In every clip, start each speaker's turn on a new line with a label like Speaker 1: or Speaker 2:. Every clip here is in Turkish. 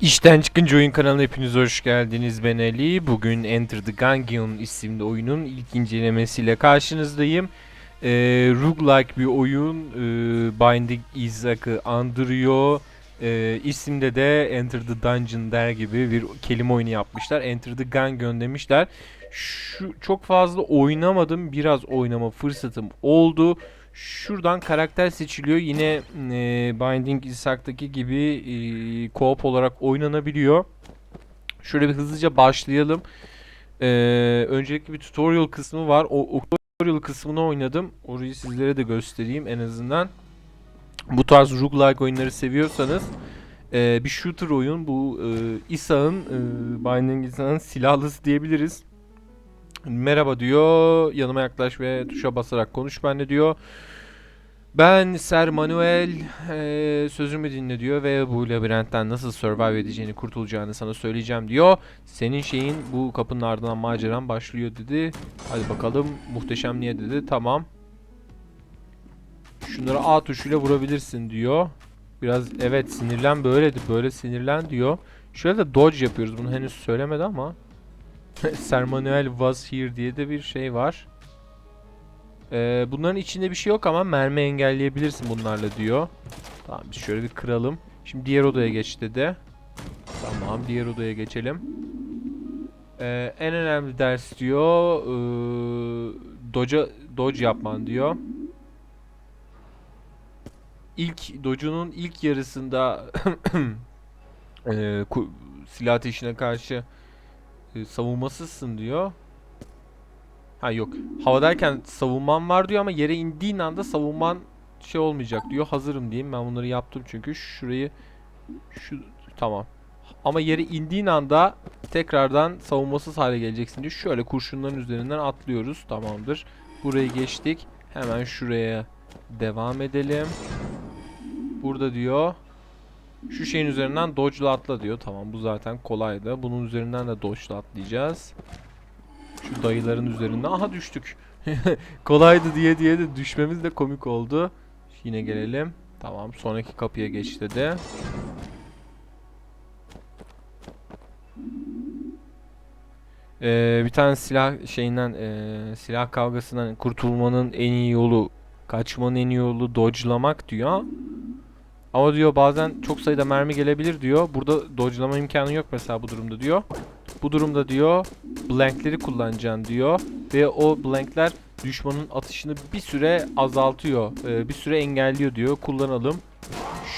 Speaker 1: İşten çıkınca oyun kanalına hepiniz hoş geldiniz. Ben Ali. Bugün Enter the Gungeon isimli oyunun ilk incelemesiyle karşınızdayım. Ee, roguelike bir oyun. Ee, Binding Isaac'ı andırıyor. Ee, isimde de Enter the Dungeon der gibi bir kelime oyunu yapmışlar. Enter the Gungeon demişler. Şu çok fazla oynamadım. Biraz oynama fırsatım oldu. Şuradan karakter seçiliyor. Yine e, Binding Isaac'taki gibi e, co-op olarak oynanabiliyor. Şöyle bir hızlıca başlayalım. E, öncelikle bir tutorial kısmı var. O, o tutorial kısmını oynadım. Orayı sizlere de göstereyim en azından. Bu tarz roguelike oyunları seviyorsanız e, bir shooter oyun. Bu e, Isaac'ın, e, Binding Isaac'ın silahlısı diyebiliriz. Merhaba diyor. Yanıma yaklaş ve tuşa basarak konuş benimle diyor. Ben Ser Manuel eee, sözümü dinle diyor ve bu labirentten nasıl survive edeceğini, kurtulacağını sana söyleyeceğim diyor. Senin şeyin bu kapının ardından maceran başlıyor dedi. Hadi bakalım muhteşem niye dedi. Tamam. Şunları A tuşuyla vurabilirsin diyor. Biraz evet sinirlen böyledir. Böyle sinirlen diyor. Şöyle de dodge yapıyoruz. Bunu henüz söylemedi ama. Ser Manuel was here diye de bir şey var. Ee, bunların içinde bir şey yok ama mermi engelleyebilirsin bunlarla diyor. Tamam biz şöyle bir kıralım. Şimdi diğer odaya geç dedi. Tamam diğer odaya geçelim. Ee, en önemli ders diyor. Ee, doca, dodge yapman diyor. İlk dodge'unun ilk yarısında ku- silah ateşine karşı e, savunmasızsın diyor. Ha yok. Havadayken savunman var diyor ama yere indiğin anda savunman şey olmayacak diyor. Hazırım diyeyim. Ben bunları yaptım çünkü şurayı şu tamam. Ama yere indiğin anda tekrardan savunmasız hale geleceksin diyor. Şöyle kurşunların üzerinden atlıyoruz. Tamamdır. Burayı geçtik. Hemen şuraya devam edelim. Burada diyor şu şeyin üzerinden dodge'la atla diyor. Tamam bu zaten kolaydı. Bunun üzerinden de dodge'la atlayacağız. Şu dayıların üzerinden. Aha düştük. Kolaydı diye diye de düşmemiz de komik oldu. Yine gelelim. Tamam sonraki kapıya geç dedi. Ee, bir tane silah şeyinden ee, silah kavgasından kurtulmanın en iyi yolu kaçmanın en iyi yolu dodge'lamak diyor. Ama diyor bazen çok sayıda mermi gelebilir diyor. Burada dodge'lama imkanı yok mesela bu durumda diyor. Bu durumda diyor blankleri kullanacaksın diyor. Ve o blankler düşmanın atışını bir süre azaltıyor. Ee, bir süre engelliyor diyor. Kullanalım.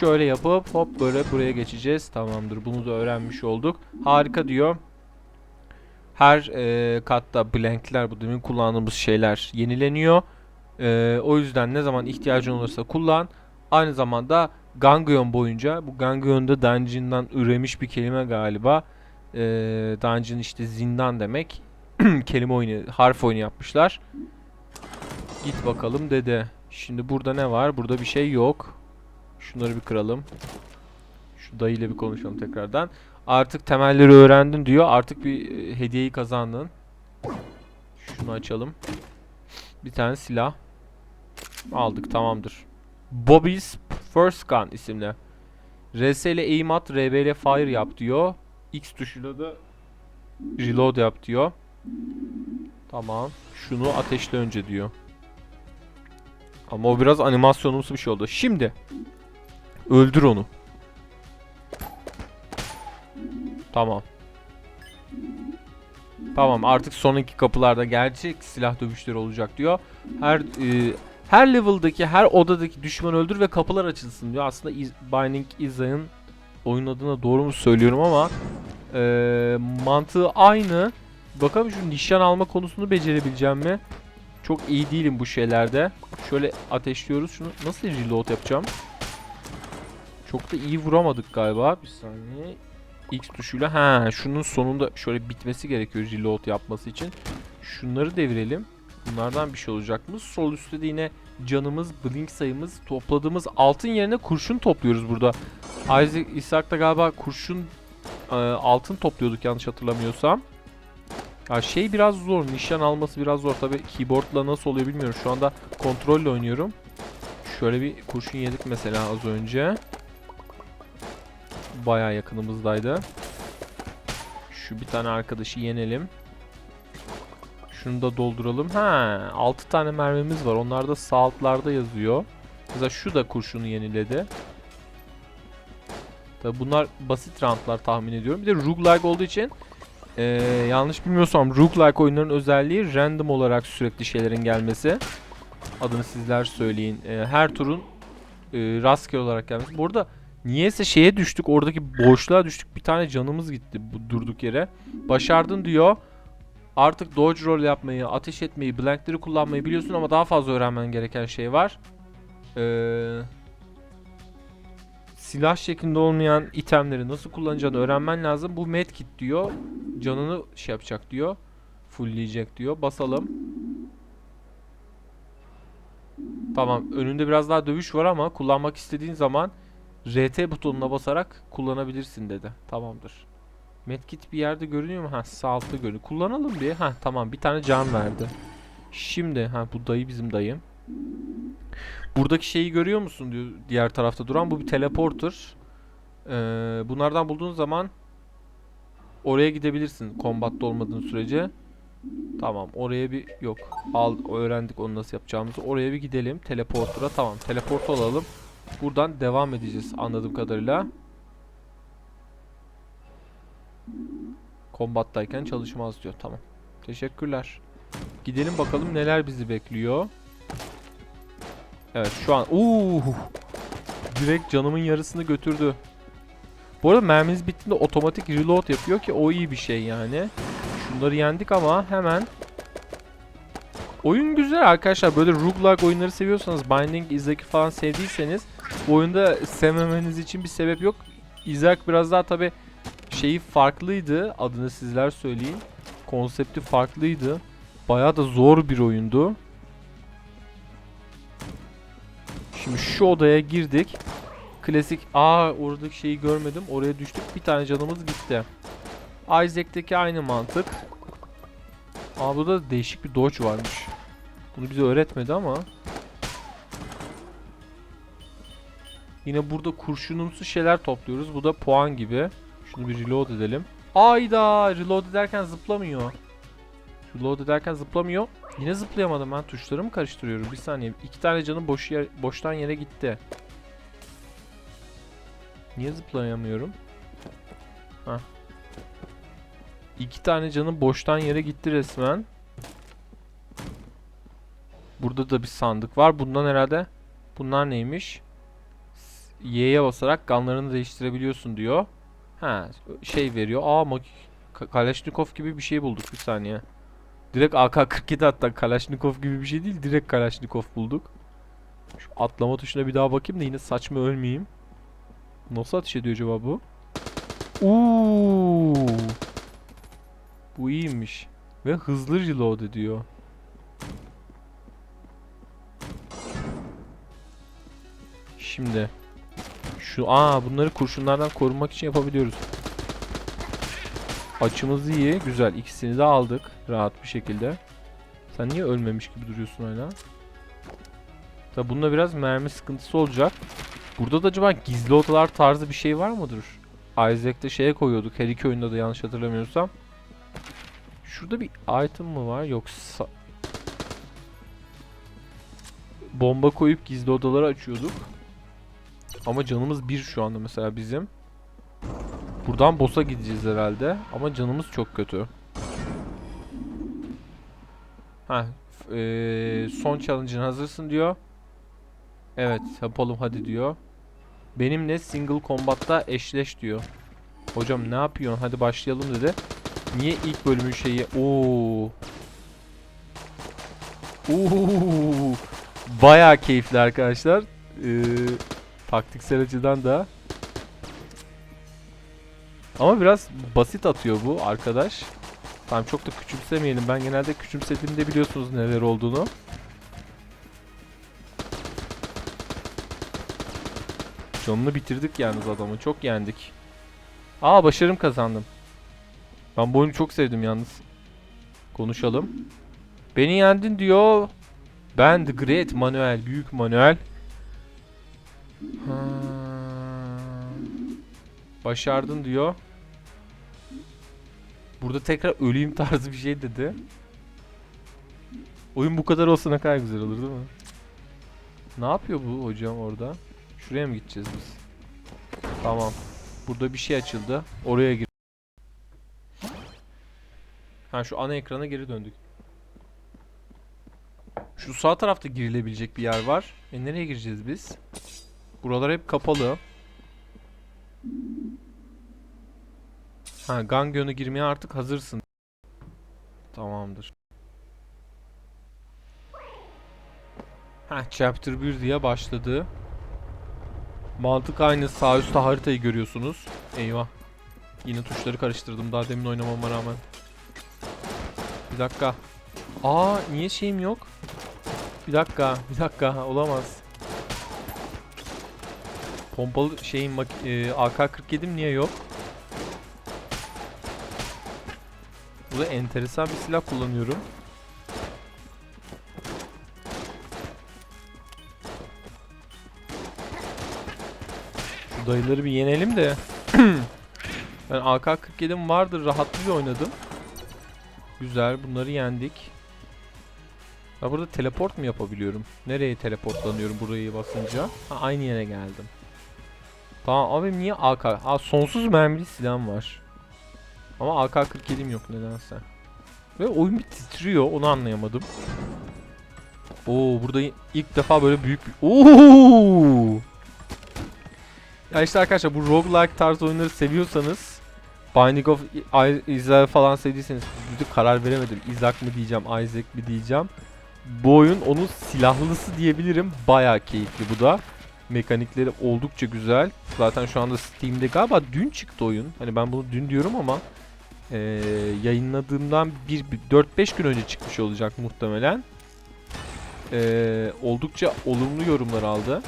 Speaker 1: Şöyle yapıp hop böyle buraya geçeceğiz. Tamamdır. Bunu da öğrenmiş olduk. Harika diyor. Her e, katta blankler bu demin kullandığımız şeyler yenileniyor. Ee, o yüzden ne zaman ihtiyacın olursa kullan. Aynı zamanda Ganglion boyunca bu Ganglion da Dungeon'dan üremiş bir kelime galiba. Ee, dungeon işte zindan demek. kelime oyunu, harf oyunu yapmışlar. Git bakalım dede. Şimdi burada ne var? Burada bir şey yok. Şunları bir kıralım. Şu dayıyla bir konuşalım tekrardan. Artık temelleri öğrendin diyor. Artık bir e, hediyeyi kazandın. Şunu açalım. Bir tane silah. Aldık tamamdır. Bobby's First Gun isimli. RS ile aim at, RB ile fire yap diyor. X tuşuyla da reload yap diyor. Tamam. Şunu ateşle önce diyor. Ama o biraz animasyonumsu bir şey oldu. Şimdi öldür onu. Tamam. Tamam artık sonraki kapılarda gerçek silah dövüşleri olacak diyor. Her e, her level'daki, her odadaki düşman öldür ve kapılar açılsın diyor. Aslında Is Binding Isaac'ın oyun adına doğru mu söylüyorum ama e, mantığı aynı. Bakalım şu nişan alma konusunu becerebileceğim mi? Çok iyi değilim bu şeylerde. Şöyle ateşliyoruz. Şunu nasıl reload yapacağım? Çok da iyi vuramadık galiba. Bir saniye. X tuşuyla. Ha, şunun sonunda şöyle bitmesi gerekiyor reload yapması için. Şunları devirelim. Bunlardan bir şey olacak mı? Sol üstte de yine canımız, blink sayımız, topladığımız altın yerine kurşun topluyoruz burada. Isaac, Isaac'ta galiba kurşun e, altın topluyorduk yanlış hatırlamıyorsam. Ya şey biraz zor, nişan alması biraz zor. Tabi keyboardla nasıl oluyor bilmiyorum. Şu anda kontrolle oynuyorum. Şöyle bir kurşun yedik mesela az önce. bayağı yakınımızdaydı. Şu bir tane arkadaşı yenelim. Şunu da dolduralım. Ha, 6 tane mermimiz var. Onlar da sağ yazıyor. Mesela şu da kurşunu yeniledi. Tabi bunlar basit roundlar tahmin ediyorum. Bir de roguelike olduğu için eee, yanlış bilmiyorsam roguelike oyunların özelliği random olarak sürekli şeylerin gelmesi. Adını sizler söyleyin. Eee, her turun eee, rastgele olarak gelmesi. Bu arada niyeyse şeye düştük. Oradaki boşluğa düştük. Bir tane canımız gitti bu durduk yere. Başardın diyor. Artık dodge roll yapmayı, ateş etmeyi, blankleri kullanmayı biliyorsun ama daha fazla öğrenmen gereken şey var. Eee silah şeklinde olmayan itemleri nasıl kullanacağını öğrenmen lazım. Bu medkit diyor. Canını şey yapacak diyor. Fullleyecek diyor. Basalım. Tamam. Önünde biraz daha dövüş var ama kullanmak istediğin zaman RT butonuna basarak kullanabilirsin dedi. Tamamdır. Medkit bir yerde görünüyor mu? Ha sağ görünüyor. Kullanalım bir. Ha tamam bir tane can verdi. Şimdi ha bu dayı bizim dayım. Buradaki şeyi görüyor musun diyor diğer tarafta duran. Bu bir teleporter. Ee, bunlardan bulduğun zaman oraya gidebilirsin kombatta olmadığın sürece. Tamam oraya bir yok. Al öğrendik onu nasıl yapacağımızı. Oraya bir gidelim teleporter'a. Tamam teleport olalım. Buradan devam edeceğiz anladığım kadarıyla. Kombattayken çalışmaz diyor. Tamam. Teşekkürler. Gidelim bakalım neler bizi bekliyor. Evet şu an uuu direkt canımın yarısını götürdü. Bu arada merminiz bittiğinde otomatik reload yapıyor ki o iyi bir şey yani. Şunları yendik ama hemen Oyun güzel arkadaşlar. Böyle roguelike oyunları seviyorsanız, Binding Isaac'i falan sevdiyseniz bu oyunda sevmemeniz için bir sebep yok. Isaac biraz daha tabi şeyi farklıydı. Adını sizler söyleyin. Konsepti farklıydı. Bayağı da zor bir oyundu. Şimdi şu odaya girdik. Klasik aa oradaki şeyi görmedim. Oraya düştük. Bir tane canımız gitti. Isaac'teki aynı mantık. Aa burada da değişik bir dodge varmış. Bunu bize öğretmedi ama. Yine burada kurşunumsu şeyler topluyoruz. Bu da puan gibi. Şunu bir reload edelim. Ayda reload ederken zıplamıyor. Reload ederken zıplamıyor. Yine zıplayamadım ben. Tuşları mı karıştırıyorum? Bir saniye. İki tane canım boş yer, boştan yere gitti. Niye zıplayamıyorum? Hah. İki tane canım boştan yere gitti resmen. Burada da bir sandık var. Bundan herhalde bunlar neymiş? Y'ye basarak ganlarını değiştirebiliyorsun diyor. Ha, şey veriyor. Aa, mak- Ka- Kalashnikov gibi bir şey bulduk bir saniye. Direkt AK-47 hatta Kalashnikov gibi bir şey değil. Direkt Kalashnikov bulduk. Şu atlama tuşuna bir daha bakayım da yine saçma ölmeyeyim. Nasıl ateş ediyor acaba bu? Uuu. Bu iyiymiş. Ve hızlı reload ediyor. Şimdi şu aa bunları kurşunlardan korunmak için yapabiliyoruz. Açımız iyi, güzel. İkisini de aldık rahat bir şekilde. Sen niye ölmemiş gibi duruyorsun hala? Tabi bunda biraz mermi sıkıntısı olacak. Burada da acaba gizli odalar tarzı bir şey var mıdır? Isaac'te şeye koyuyorduk her iki oyunda da yanlış hatırlamıyorsam. Şurada bir item mı var yoksa... Bomba koyup gizli odaları açıyorduk. Ama canımız bir şu anda mesela bizim. Buradan boss'a gideceğiz herhalde. Ama canımız çok kötü. Ha, eee, son challenge'ın hazırsın diyor. Evet, yapalım hadi diyor. Benimle single combat'ta eşleş diyor. Hocam ne yapıyorsun? Hadi başlayalım dedi. Niye ilk bölümün şeyi? Oo. Oo. Bayağı keyifli arkadaşlar. Ee, taktiksel açıdan da. Ama biraz basit atıyor bu arkadaş. Tamam çok da küçümsemeyelim. Ben genelde küçümsediğimde biliyorsunuz neler olduğunu. Canını bitirdik yalnız adamı. Çok yendik. Aa başarım kazandım. Ben bu oyunu çok sevdim yalnız. Konuşalım. Beni yendin diyor. Ben The Great Manuel. Büyük Manuel. Ha. Başardın diyor. Burada tekrar öleyim tarzı bir şey dedi. Oyun bu kadar olsa ne kadar güzel olur değil mi? Ne yapıyor bu hocam orada? Şuraya mı gideceğiz biz? Tamam. Burada bir şey açıldı. Oraya gir. Ha şu ana ekrana geri döndük. Şu sağ tarafta girilebilecek bir yer var. E nereye gireceğiz biz? Buralar hep kapalı. Ha Gangion'a girmeye artık hazırsın. Tamamdır. Ha chapter 1 diye başladı. Mantık aynı sağ üstte haritayı görüyorsunuz. Eyvah. Yine tuşları karıştırdım daha demin oynamama rağmen. Bir dakika. Aa niye şeyim yok? Bir dakika, bir dakika olamaz. Pompalı şeyin mak- e, AK-47'm niye yok? Burada enteresan bir silah kullanıyorum. Şu dayıları bir yenelim de. ben AK-47'm vardır rahatlıkla oynadım. Güzel bunları yendik. Ben burada teleport mu yapabiliyorum? Nereye teleportlanıyorum burayı basınca? Ha, aynı yere geldim. Tamam abi niye AK? Aa sonsuz mermili silahım var. Ama AK-47'm yok nedense. Ve oyun bir titriyor onu anlayamadım. Oo burada ilk defa böyle büyük bir... Oo! Ya işte arkadaşlar bu roguelike tarz oyunları seviyorsanız Binding of Isaac falan sevdiyseniz de karar veremedim. Isaac mı diyeceğim, Isaac mi diyeceğim. Bu oyun onun silahlısı diyebilirim. Bayağı keyifli bu da. Mekanikleri oldukça güzel. Zaten şu anda Steam'de galiba dün çıktı oyun. Hani ben bunu dün diyorum ama eee, yayınladığımdan bir, bir 4-5 gün önce çıkmış olacak muhtemelen. Eee, oldukça olumlu yorumlar aldı.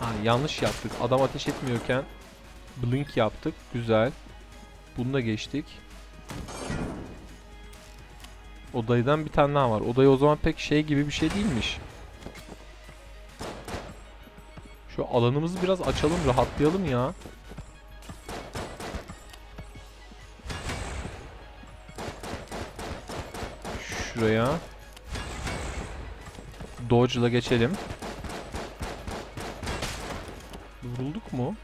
Speaker 1: Ha, yanlış yaptık. Adam ateş etmiyorken blink yaptık. Güzel. Bunu da geçtik. Odaydan bir tane daha var. Odayı o zaman pek şey gibi bir şey değilmiş. Şu alanımızı biraz açalım, rahatlayalım ya. Şuraya. Dodge'la geçelim. Vurulduk mu?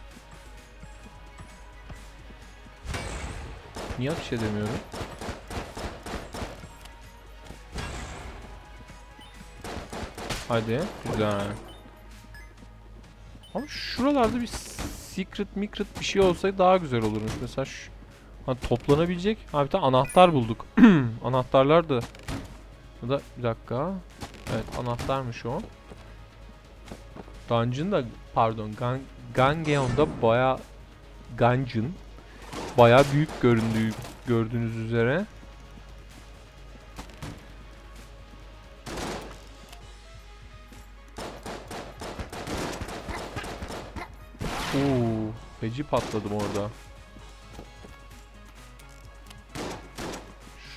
Speaker 1: Niye ateş edemiyorum? Hadi. Güzel. Ama şuralarda bir secret mikret bir şey olsaydı daha güzel olurmuş. Mesela şu hani toplanabilecek. Ha bir tane anahtar bulduk. Anahtarlar da. Bu da bir dakika. Evet anahtarmış o. Dungeon da pardon Gan Gangeon'da baya Gungeon baya büyük göründüğü gördüğünüz üzere. Oo, feci patladım orada.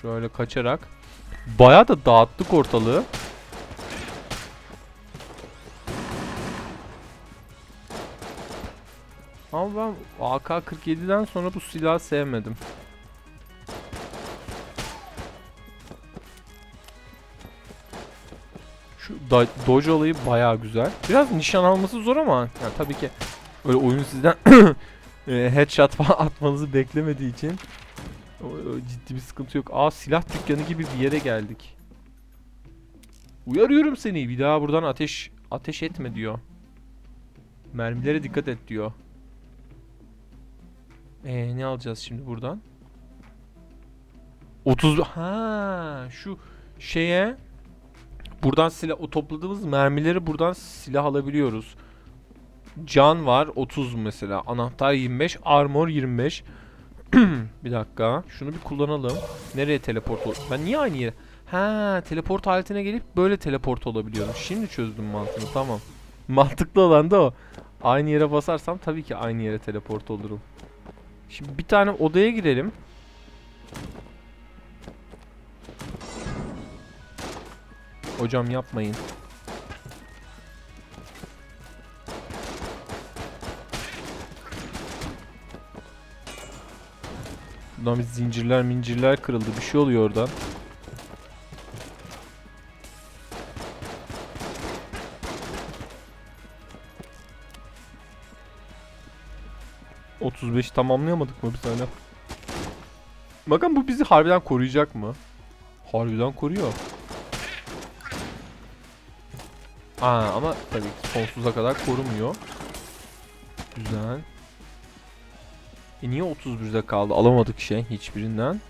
Speaker 1: Şöyle kaçarak baya da dağıttık ortalığı. Ama ben AK-47'den sonra bu silahı sevmedim. Şu da Doge olayı bayağı güzel. Biraz nişan alması zor ama yani tabii ki öyle oyun sizden e, headshot falan atmanızı beklemediği için ciddi bir sıkıntı yok. Aa silah dükkanı gibi bir yere geldik. Uyarıyorum seni bir daha buradan ateş ateş etme diyor. Mermilere dikkat et diyor. Ee, ne alacağız şimdi buradan? 30 ha şu şeye buradan silah o topladığımız mermileri buradan silah alabiliyoruz. Can var 30 mesela. Anahtar 25, armor 25. bir dakika. Şunu bir kullanalım. Nereye teleport ol? Ben niye aynı yere? Ha, teleport aletine gelip böyle teleport olabiliyorum. Şimdi çözdüm mantığını. Tamam. Mantıklı olan da o. Aynı yere basarsam tabii ki aynı yere teleport olurum. Şimdi bir tane odaya girelim. Hocam yapmayın. Buradan bir zincirler mincirler kırıldı. Bir şey oluyor oradan. ...35 tamamlayamadık mı bir tane? Bakın bu bizi harbiden koruyacak mı? Harbiden koruyor. Aa ama tabii sonsuza kadar korumuyor. Güzel. E niye 31'de kaldı? Alamadık şey hiçbirinden.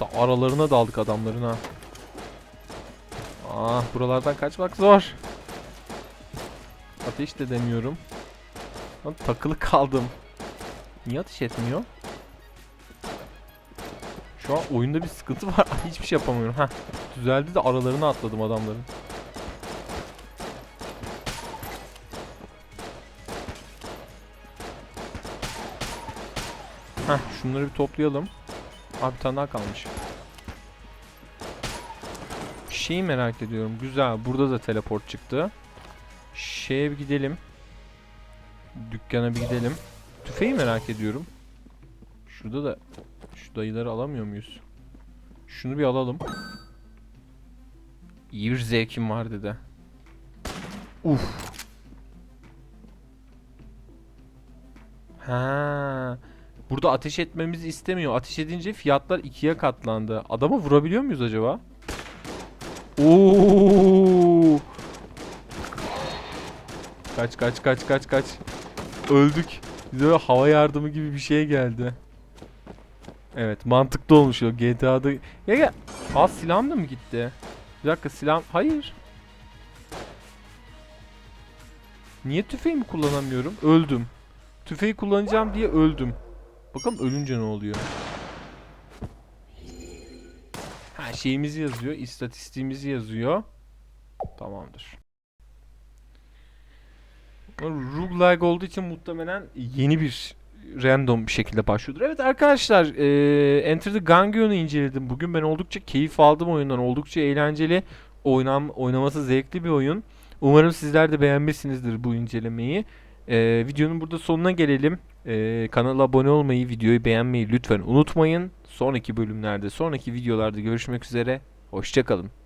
Speaker 1: Da aralarına daldık adamların ha. Ah buralardan kaçmak zor. Ateş de demiyorum. Lan takılı kaldım. Niye ateş etmiyor? Şu an oyunda bir sıkıntı var. Hiçbir şey yapamıyorum. Heh. Düzeldi de aralarına atladım adamların. Heh, şunları bir toplayalım. Abi bir tane daha kalmış. Şeyi merak ediyorum. Güzel. Burada da teleport çıktı. Şeye bir gidelim. Dükkana bir gidelim. Tüfeği merak ediyorum. Şurada da şu dayıları alamıyor muyuz? Şunu bir alalım. İyi bir zevkim var dedi. Uf. Ha. Burada ateş etmemizi istemiyor. Ateş edince fiyatlar ikiye katlandı. Adama vurabiliyor muyuz acaba? Oo! Kaç kaç kaç kaç kaç. Öldük. Bize böyle hava yardımı gibi bir şey geldi. Evet mantıklı olmuş o GTA'da. Ya ya. Aa silahım da mı gitti? Bir dakika silah... Hayır. Niye tüfeğimi kullanamıyorum? Öldüm. Tüfeği kullanacağım diye öldüm. Bakalım ölünce ne oluyor? Ha şeyimizi yazıyor, istatistiğimizi yazıyor. Tamamdır. Roguelike olduğu için muhtemelen yeni bir random bir şekilde başlıyordur. Evet arkadaşlar, e, Enter the Gungeon'u inceledim. Bugün ben oldukça keyif aldım oyundan. Oldukça eğlenceli, oynam oynaması zevkli bir oyun. Umarım sizler de beğenmişsinizdir bu incelemeyi. E, videonun burada sonuna gelelim. E, kanala abone olmayı, videoyu beğenmeyi lütfen unutmayın. Sonraki bölümlerde, sonraki videolarda görüşmek üzere. Hoşçakalın.